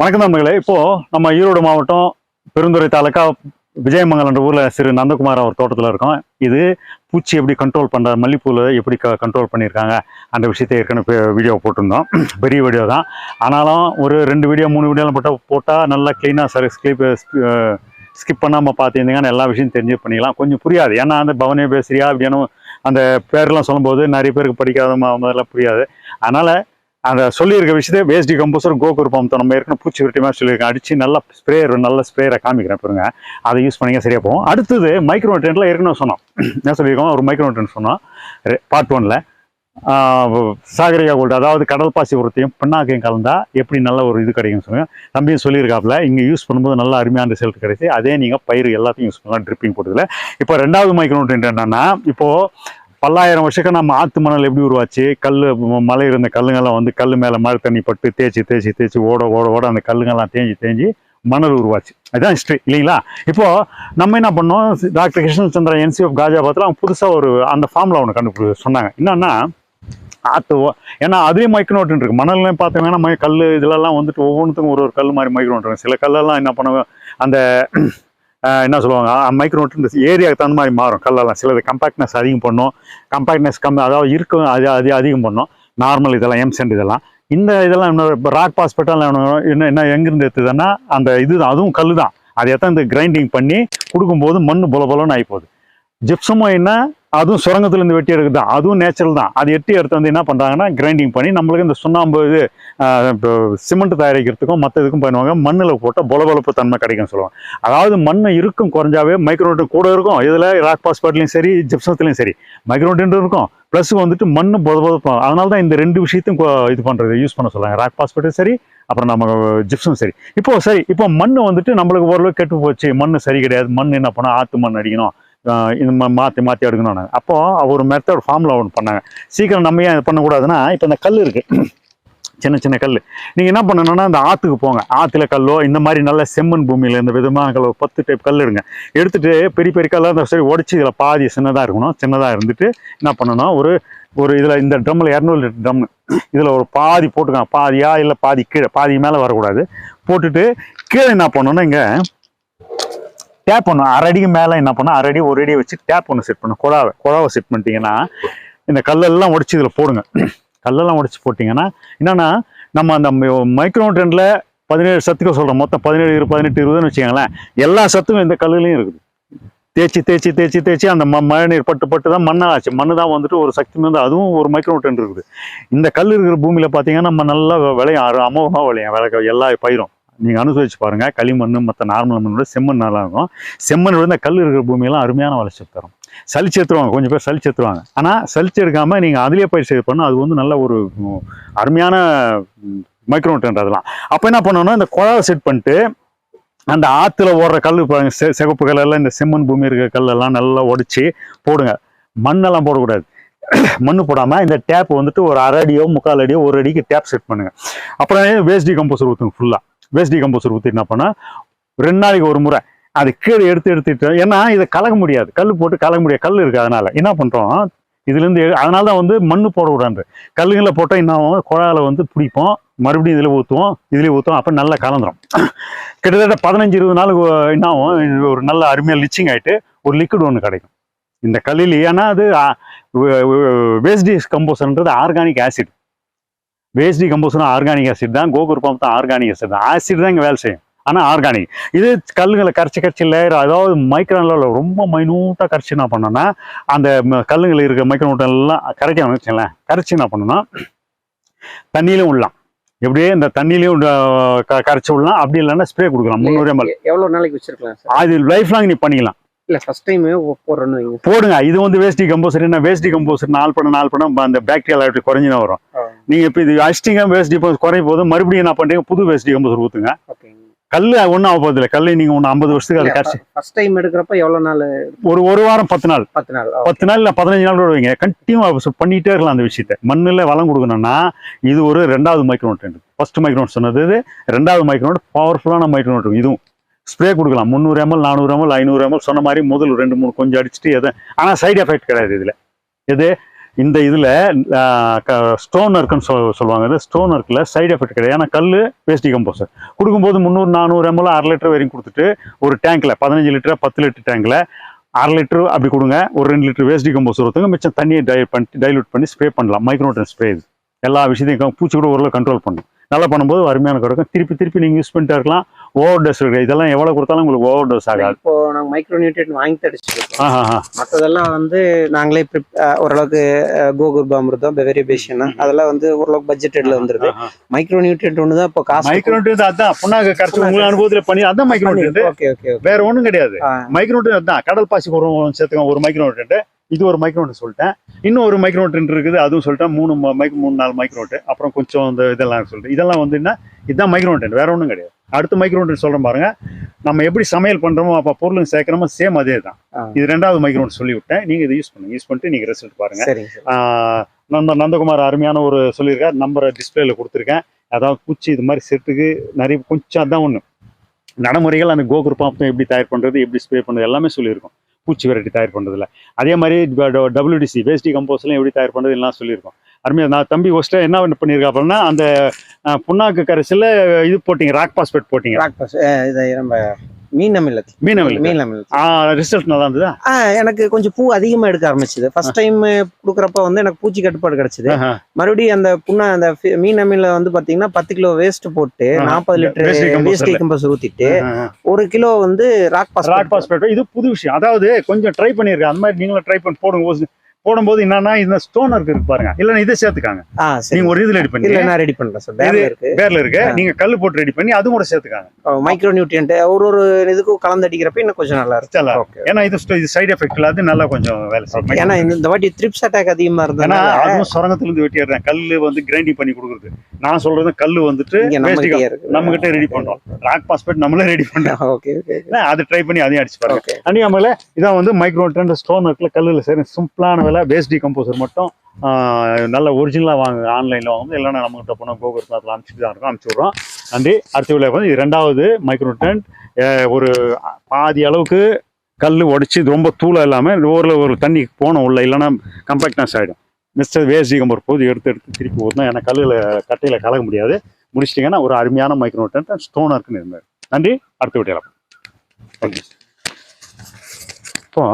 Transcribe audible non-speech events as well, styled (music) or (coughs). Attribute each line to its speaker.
Speaker 1: வணக்கம் நண்பர்களே. இப்போ நம்ம ஈரோடு மாவட்டம் பெருந்துறை தாலுக்கா விஜயமங்கலன்ற ஊரில் சிறு நந்தகுமார் அவர் தோட்டத்தில் இருக்கோம். இது பூச்சி எப்படி கண்ட்ரோல் பண்ணுற மல்லிப்பூவில் எப்படி க கண்ட்ரோல் பண்ணியிருக்காங்க அந்த விஷயத்தை ஏற்கனவே வீடியோ போட்டிருந்தோம். (clears throat) பெரிய வீடியோ தான். ஆனாலும் ஒரு ரெண்டு வீடியோ மூணு வீடியோலாம் போட்டால் போட்டால் நல்லா க்ளீனாக சரி ஸ்கிப் ஸ்கிப் பண்ணாமல் பார்த்துருந்தீங்கன்னா எல்லா விஷயம் தெரிஞ்சு பண்ணிக்கலாம். கொஞ்சம் புரியாது. ஏன்னா அந்த பவனே பேசுறியா அப்படின்னு அந்த பேர்லாம் சொல்லும்போது நிறைய பேருக்கு படிக்காத மாதிரிலாம் புரியாது. அதனால் அந்த சொல்லியிருக்க விஷயத்தை வேஸ்டி கம்போசர் கோகுர் பம்பத்தை நம்ம ஏற்கனவே பூச்சி விரட்டி மாதிரி சொல்லியிருக்கேன். அடிச்சு நல்லா ஸ்ப்ரேயர் நல்ல ஸ்ப்ரேயரை காமிக்கிறேன் பாருங்க. அதை யூஸ் பண்ணிங்க சரியாக போகும். அடுத்தது மைக்ரோ டென்ட்ல ஏற்கனவே சொன்னோம். என்ன சொல்லியிருக்கோம்? ஒரு மைக்ரோ டென்ட் சொன்னோம் பார்ட் ஒன்ல சாகரிகா கோல்டு அதாவது கடல் பாசி உரத்தையும் பின்னாக்கையும் கலந்தா எப்படி நல்ல ஒரு இது கிடைக்கும்னு சொல்லுங்கள் தம்பியும் சொல்லியிருக்காப்புல இங்கே யூஸ் பண்ணும்போது நல்ல அருமையான ரிசல்ட் கிடைச்சி அதே நீங்கள் பயிர் எல்லாத்தையும் யூஸ் பண்ணலாம் ட்ரிப்பிங் போட்டதுல. இப்போ ரெண்டாவது மைக்ரோ என்னென்னா இப்போது பல்லாயிரம் வருஷத்துக்கு நம்ம ஆற்று மணல் எப்படி உருவாச்சு? கல் மலை இருந்த கல்லுங்கெல்லாம் வந்து கல் மேலே மழை தண்ணி பட்டு தேய்ச்சி தேய்ச்சி தேய்ச்சி ஓட ஓட ஓட அந்த கல்லுங்கெல்லாம் தேஞ்சி தேஞ்சி மணல் உருவாச்சு. அதுதான் ஹிஸ்ட்ரி இல்லைங்களா? இப்போது நம்ம என்ன பண்ணோம்? டாக்டர் கிருஷ்ணச்சந்திரா என்சிஎஃப் காஜாபாத்தில் அவங்க புதுசாக ஒரு அந்த ஃபார்முலா ஒன்று கண்டுபிடி சொன்னாங்க. என்னன்னா ஆற்று ஏன்னா அதுலேயும் மைக்ரோட்டன் இருக்குது மணல்லாம் பார்த்தீங்கன்னா மை கல் இதிலெல்லாம் வந்துட்டு ஒவ்வொன்றுத்துக்கும் ஒரு ஒரு கல் மாதிரி மைக்ரோட்டன் சில கல்லெல்லாம் என்ன பண்ணுவேன் அந்த என்ன சொல்லுவாங்க? மைக்ரோட்டன் இந்த ஏரியாவுக்கு தகுந்த மாதிரி மாறும். கல்லெல்லாம் சிலது கம்பேக்ட்னஸ் அதிகம் பண்ணும். கம்பேக்ட்னஸ் கம்மி அதாவது இருக்கும் அது அது அதிகம் பண்ணும். நார்மல் இதெல்லாம் எம்சென்ட் இதெல்லாம். இந்த இதெல்லாம் இன்னொரு ராக் பாஸ்பெட்டெல்லாம் என்ன என்ன எங்கேருந்து எடுத்துதுன்னா அந்த இது அதுவும் கல் தான் அதை எத்தான் இந்த கிரைண்டிங் பண்ணி கொடுக்கும்போது மண் பொல பொலன்னு ஆகி போகுது ஜிப்சமும் என்ன அதுவும் சுரங்கத்துலேருந்து வெட்டி எடுக்குது தான். அதுவும் நேச்சுரல் தான். அது எட்டி எடுத்து வந்து என்ன பண்ணுறாங்கன்னா கிரைண்டிங் பண்ணி நம்மளுக்கு இந்த சுண்ணாம்பு இது சிமெண்ட் தயாரிக்கிறதுக்கும் மற்ற இதுக்கும் பண்ணுவாங்க. மண்ணில் போட்டால் பொலபொலப்பு தன்மை கிடைக்கும் சொல்லுவாங்க. அதாவது மண் இருக்கும் குறைஞ்சாவே மைக்ரோட்டன் கூட இருக்கும். இதில் ராக் பாஸ்பாட்லையும் சரி ஜிப்சத்துலையும் சரி. மைக்ரோட்டன் இருக்கும். ப்ளஸ் வந்துட்டு மண் பொலபொலப்பும் அதனால தான் இந்த ரெண்டு விஷயத்தையும் இது பண்ணுறது யூஸ் பண்ண சொல்கிறாங்க ராக் பாஸ்பேட்டும் சரி அப்புறம் நம்ம ஜிப்ஸும் சரி. இப்போது சரி இப்போ மண் வந்துட்டு நம்மளுக்கு ஓரளவு கெட்டு போச்சு. மண் சரி கிடையாது. மண் என்ன பண்ணால் ஆற்று மண் அடிக்கணும். இந்த மா- மாற்றி மாற்றி எடுக்கணும் அப்போது ஒரு மெத்தட் ஃபார்முலா ஒன்று பண்ணாங்க. சீக்கிரம் நம்ம ஏன் இது பண்ணக்கூடாதுன்னா இப்போ இந்த கல் இருக்குது சின்ன சின்ன கல் நீங்கள் என்ன பண்ணணும்னா இந்த ஆற்றுக்கு போங்க. ஆற்றுல கல்லோ இந்த மாதிரி நல்ல செம்மண் பூமியில் இந்த விதமான கல் பத்து டைப் கல் எடுங்க. எடுத்துகிட்டு பெரிய பெரிய கல்லாக இருந்தால் சரி உடச்சி இதில் பாதி சின்னதாக இருக்கணும். சின்னதாக இருந்துட்டு என்ன பண்ணணும்? ஒரு ஒரு இதில் இந்த ட்ரம்மில் இரநூறு லிட்டர் ட்ரம் இதில் ஒரு பாதி போட்டுக்கோங்க. பாதியா இல்லை பாதி கீழே பாதி மேலே வரக்கூடாது. போட்டுட்டு கீழே என்ன பண்ணணும்னா இங்கே டேப் பண்ணும் அரை அடிக்கு மேலே என்ன பண்ணால் அரை அடி ஒரு அடியை வச்சு டேப் ஒன்று செட் பண்ணும் குழாவை குழாவை செட் பண்ணிட்டீங்கன்னா இந்த கல்லெல்லாம் உடச்சி இதில் போடுங்க. (clears throat) கல்லெல்லாம் உடச்சி போட்டிங்கன்னா என்னென்னா நம்ம அந்த மைக்ரோ ட்ரெண்டில் பதினேழு சத்துக்கள் சொல்கிறோம் மொத்தம் பதினேழு இரு பதினெட்டு இருபதுன்னு வச்சுக்கோங்களேன். எல்லா சத்தும் இந்த கல்லுலையும் இருக்குது. தேய்ச்சி தேய்ச்சி தேய்ச்சி தேய்ச்சி அந்த ம மழை நீர் பட்டு பட்டு தான் மண்ணாச்சு. மண்ணு தான் வந்துட்டு ஒரு சக்தி வந்து அதுவும் ஒரு மைக்ரோ ட்ரெண்ட் இருக்குது. இந்த கல் இருக்கிற பூமியில் பார்த்தீங்கன்னா நம்ம நல்லா விளையும். அரு அமோகமாக விளையும். விளக்க எல்லா பயிரும். நீங்கள் அனுசரித்து பாருங்கள் களிமண் மற்ற நார்மல் மண்ணோட செம்மண் நல்லா இருக்கும் செம்மண் விட இந்த கல் இருக்கிற பூமியெல்லாம் அருமையான வளர்ச்சி தரும். சளிச்சு எடுத்துருவாங்க கொஞ்சம் பேர் சளிச்சு எடுத்துருவாங்க ஆனால் சளிச்சு எடுக்காமல் நீங்கள் அதிலே பயிர் செய்து பண்ணால் அது வந்து நல்ல ஒரு அருமையான மைக்ரோ அதெல்லாம். அப்போ என்ன பண்ணணும்னா இந்த குழாவை செட் பண்ணிட்டு அந்த ஆற்றுல ஓடுற கல் பாருங்க. செ சிகப்பு கல்லெல்லாம் இந்த செம்மண் பூமி இருக்கிற கல்லெல்லாம் நல்லா உடச்சி போடுங்க. மண்ணெல்லாம் போடக்கூடாது. (coughs) மண்ணு போடாமல் இந்த டேப் வந்துட்டு ஒரு அரை அடியோ முக்கால் அடியோ ஒரு அடிக்கு டேப் செட் பண்ணுங்கள் அப்புறம் வேஸ்ட் கம்போசர் ஊற்றுங்க ஃபுல்லாக வேஸ்ட் கம்போசர் ஊற்றி என்ன பண்ணால் ரெண்டு நாளைக்கு ஒரு முறை அது கீழே எடுத்து எடுத்துட்டு ஏன்னா இதை கலக்க முடியாது. கல் போட்டு கலக்க முடியாது. கல் இருக்குது அதனால். என்ன பண்ணுறோம் இதுலேருந்து அதனால தான் வந்து மண்ணு போடக்கூடாது கல்லுங்களை போட்டால் என்ன ஆகும்? குழாயில் வந்து பிடிப்போம். மறுபடியும் இதில் ஊற்றுவோம் இதுலேயே ஊற்றுவோம் அப்போ நல்லா கலந்துரும். கிட்டத்தட்ட பதினஞ்சு இருபது நாளுக்கு என்ன ஆகும்? ஒரு நல்ல அருமையாக லிச்சிங் ஆகிட்டு ஒரு லிக்விட் ஒன்று கிடைக்கும். இந்த கல்லில் ஏன்னா அது waste கம்போசர்ன்றது organic acid waste decomposer organic acid தான் கோகுர் பம்ப் தான் ஆர்கானிக் ஆசிட் தான். ஆசிட் தான் இங்கே வேலை செய்யும். ஆனால் ஆர்கானிக். இது கல்லுங்களை கரைச்சி கரைச்சி லேயர் அதாவது மைக்ரான் லெவலில் ரொம்ப மைனூட்டாக கரைச்சி என்ன பண்ணோன்னா அந்த கல்லுங்கள் இருக்கிற மைக்ரோன் எல்லாம் கரைக்கணும் வச்சுங்களேன் கரைச்சி என்ன பண்ணணும்னா தண்ணியிலும் விடலாம் எப்படியே இந்த தண்ணியிலையும் கரைச்சி விடலாம் அப்படி இல்லைன்னா ஸ்ப்ரே கொடுக்கலாம். முந்நூறு எம்எல்
Speaker 2: எ- எவ்வளவு நாளைக்கு வச்சிருக்கலாம் சார்?
Speaker 1: அது லைஃப் லாங் நீ பண்ணிக்கலாம்.
Speaker 2: இல்ல ஃபர்ஸ்ட் டைம் போடுறேன்னு வைங்க.
Speaker 1: போடுங்க. இது வந்து வேஸ்டி கம்போசர். என்ன வேஸ்டி கம்போசர்? நாலு பண்ண நாலு பண்ண அந்த பாக்டீரியா அப்படி குறைஞ்சினா வரும். நீங்க இப்போ இது அடிச்சிட்டிங்க வேஸ்டி குறையும் போது மறுபடியும் என்ன பண்றீங்க? புது வேஸ்டி கம்போசர் ஊத்துங்க.
Speaker 2: ஓகே
Speaker 1: கல் ஒன்றும் ஆக போதில்லை கல் நீங்க ஒன்று ஐம்பது வருஷத்துக்கு அது கரைச்சி.
Speaker 2: ஃபர்ஸ்ட் டைம் எடுக்கிறப்ப எவ்வளவு நாள்?
Speaker 1: ஒரு ஒரு வாரம் பத்து நாள்.
Speaker 2: பத்து நாள்
Speaker 1: பத்து நாள் இல்லை பதினஞ்சு நாள் கூட வைங்க கண்டினியூ பண்ணிட்டே இருக்கலாம் அந்த விஷயத்த. மண்ணில் வளம் கொடுக்கணும்னா இது ஒரு ரெண்டாவது மைக்ரோன் ஃபர்ஸ்ட் மைக்ரோன் சொன்னது ரெண்டாவது மைக்ரோன் பவர்ஃபுல்லான மைக்ரோன் இதுவும். ஸ்ப்ரே கொடுக்கலாம். முந்நூறு எம்எல் நானூறு எம்எல் ஐநூறு எம்எல் சொன்ன மாதிரி முதல் ரெண்டு மூணு கொஞ்சம் அடிச்சுட்டு எதை ஆனால் சைடு எஃபெக்ட் கிடையாது இதில். எது? இந்த இதில் ஸ்டோன் இருக்குன்னு சொல் சொல்லுவாங்க இது. ஸ்டோன் இருக்குல்ல சைடு எஃபெக்ட் கிடையாது. ஏன்னா கல் வேஸ்டி கம்போசர் கொடுக்கும்போது முந்நூறு நானூறு எம்எல் அரை லிட்டர் வரையும் கொடுத்துட்டு ஒரு டேங்க்கில் பதினஞ்சு லிட்டர் பத்து லிட்டர் டேங்க்கில் அரை லிட்டர் அப்படி கொடுங்க. ஒரு ரெண்டு லிட்டர் வேஸ்டி கம்போசர் ஊற்றுங்க மிச்சம் தண்ணியை டை பண்ணி டைலூட் பண்ணி ஸ்ப்ரே பண்ணலாம். மைக்ரோட்டன் ஸ்ப்ரே இது. எல்லா விஷயத்தையும் பூச்சி கூட ஓரளவு கண்ட்ரோல் பண்ணும். நல்லா பண்ணும்போது அருமையான கிடைக்கும் திருப்பி திருப்பி நீங்கள் யூஸ் பண்ணிட்டே இருக்கலாம். ஓவர் டோஸ் இருக்கு. இதெல்லாம் எவ்வளோ கொடுத்தாலும் உங்களுக்கு ஓவர் டோஸ் ஆகாது.
Speaker 2: இப்போ நாங்க மைக்ரோ நியூட்ரியன் வாங்கி தடிச்சிருக்கோம். மற்றதெல்லாம் வந்து நாங்களே ஓரளவுக்கு கோகுர் பாமிருதம் பெவரி பேஷன் அதெல்லாம் வந்து ஓரளவுக்கு பட்ஜெட்டட்ல வந்துருது மைக்ரோ நியூட்ரியன்ட் ஒன்று தான் இப்போ காசு
Speaker 1: மைக்ரோன்ட்டு அதான். புண்ணாக்கு கரைச்சி உங்க அனுபவத்துல பண்ணி அதான் மைக்ரோன்ட்டு
Speaker 2: ஓகே ஓகே
Speaker 1: வேற ஒண்ணும் கிடையாது. மைக்ரோன்ட்டு அதான். கடல் பாசி ஒரு சேர்த்துக்கோங்க ஒரு மைக்ரோன்ட்டு இது ஒரு மைக்ரோன்ட்டு சொல்லிட்டேன். இன்னும் ஒரு மைக்ரோன்ட்டு இருக்குது. அதுவும் சொல்லிட்டேன். மூணு மைக் மூணு நாலு மைக்ரோன்ட்டு அப்புறம் கொஞ்சம் இந்த இதெல்லாம் சொல்லிட்டு. இதெல்லாம் வந்து என்ன? இதுதான் மைக்ரோன்ட்டு வேற ஒண்ணும் கிடையாது. அடுத்த மைக்ரோன்ட்டு சொல்றேன் பாருங்க. நம்ம எப்படி சமையல் பண்றோமோ அப்ப பொருளும் சேர்க்கிறோமோ சேம் அதே தான். இது ரெண்டாவது மைக்ரோன்ட் சொல்லி விட்டேன் நீங்க இதை யூஸ் பண்ணுங்க. யூஸ் பண்ணிட்டு நீங்க ரிசல்ட் பாருங்க. நந்த நந்தகுமார் அருமையான ஒரு சொல்லியிருக்கார். நம்பரை டிஸ்பிளேல கொடுத்துருக்கேன். அதாவது பூச்சி இது மாதிரி செட்டுக்கு நிறைய கொஞ்சம் அதான் ஒன்று நடைமுறைகள் அந்த கோகுர் பாம்பம் எப்படி தயார் பண்ணுறது எப்படி ஸ்ப்ரே பண்ணுறது எல்லாமே சொல்லியிருக்கோம். பூச்சி வெரைட்டி தயார் பண்ணுறதுல அதே மாதிரி டபிள்யூடிசி வேஸ்டி கம்போஸ்ட்லாம் எப்படி தயார் பண்ணுறது எல்லாம் சொல்லியிருக்கோம். அருமையாக நான் தம்பி ஃபஸ்ட்டு என்ன பண்ணியிருக்கா அப்படின்னா அந்த ஆஹ், புண்ணாக்கு கரைசலில் இது போட்டிங்க ராக் பாஸ்பேட் போட்டிங்க.
Speaker 2: ராக் பாஸ் இதை நம்ம மீன் அமில்
Speaker 1: மீன் அமில்
Speaker 2: மீன் அமில்
Speaker 1: ரிசல்ட் நல்லா இருந்ததா
Speaker 2: எனக்கு கொஞ்சம் பூ அதிகமா எடுக்க ஆரம்பிச்சது. ஃபர்ஸ்ட் டைம் கொடுக்குறப்ப வந்து எனக்கு பூச்சி கட்டுப்பாடு கிடைச்சது. மறுபடியும் அந்த புண்ணா அந்த ஃபி- மீன் அமில வந்து பாத்தீங்கன்னா பத்து கிலோ வேஸ்ட் போட்டு. நாற்பது லிட்டர் வேஸ்ட். கம்பஸ் ஊத்திட்டு. ஒரு கிலோ வந்து ராக் பாஸ்
Speaker 1: ராக் பாஸ்பேட். இது புது விஷயம். அதாவது கொஞ்சம் ட்ரை பண்ணியிருக்கேன் அந்த மாதிரி நீங்களும் ட்ரை பண்ணி போடுங்க. போடும்போது என்னன்னா இந்த ஸ்டோனர் இருக்கு பாருங்க. இல்லைன்னா இதை சேர்த்துக்காங்க. நீங்க ஒரு இது ரெடி பண்ணி
Speaker 2: இல்ல நான் ரெடி பண்றேன் சார் பேர்ல இருக்கு.
Speaker 1: பேர்ல இருக்கு. நீங்க கல் போட்டு ரெடி பண்ணி அதுவும் கூட சேர்த்துக்காங்க.
Speaker 2: மைக்ரோ நியூட்ரியன்ட் ஒரு ஒரு இதுக்கும் கலந்து அடிக்கிறப்ப இன்னும் கொஞ்சம் நல்லா இருக்கு.
Speaker 1: நல்லா
Speaker 2: ஓகே
Speaker 1: ஏன்னா இது சைடு எஃபெக்ட் இல்லாத நல்லா கொஞ்சம் வேலை செய்யும்.
Speaker 2: ஏன்னா இந்த வாட்டி ட்ரிப்ஸ் அட்டாக் அதிகமா இருந்ததுனால
Speaker 1: அதுவும் சுரங்கத்துல இருந்து வெட்டிடுறேன். கல்லு வந்து கிரைண்டிங் பண்ணி கொடுக்குறது. நான் சொல்றது கல்லு வந்துட்டு
Speaker 2: நம்ம
Speaker 1: கிட்ட ரெடி பண்றோம். ராக் பாஸ்பேட் நம்மளே ரெடி பண்றோம்.
Speaker 2: ஓகே
Speaker 1: அது ட்ரை பண்ணி அதையும் அடிச்சு பாருங்க.
Speaker 2: ஓகே
Speaker 1: அன்னியாமல இதான் வந்து மைக்ரோ டென் ஸ்டோன் இருக்குல்ல கல்லுல சரி சிம்பிளான விலை பேஸ் டிகம்போசர் மட்டும் நல்ல ஒரிஜினலாக வாங்க ஆன்லைனில் வாங்க இல்லைன்னா நம்மகிட்ட போனால் கோகுர் அதில் அனுப்பிச்சிட்டு தான் இருக்கோம் அனுப்பிச்சி விட்றோம். நன்றி. அடுத்த விலை வந்து இது ரெண்டாவது மைக்ரோட்டன் ஒரு பாதி அளவுக்கு கல் உடச்சி இது ரொம்ப தூளாக இல்லாமல் ஓரில் ஒரு தண்ணி போனோம் உள்ள இல்லைன்னா கம்பேக்ட்னஸ் ஆகிடும் மிஸ்டர் வேஸ்ட் டிகம்போர் போது எடுத்து எடுத்து திருப்பி ஊற்றணும் ஏன்னா கல்லில் கட்டையில் கலக்க முடியாது. முடிச்சிட்டிங்கன்னா ஒரு அருமையான மைக்ரோட்டன் ஸ்டோனாக இருக்குன்னு இருந்தார் நன்றி. அடுத்த வீட்டில் ஓகே. இப்போ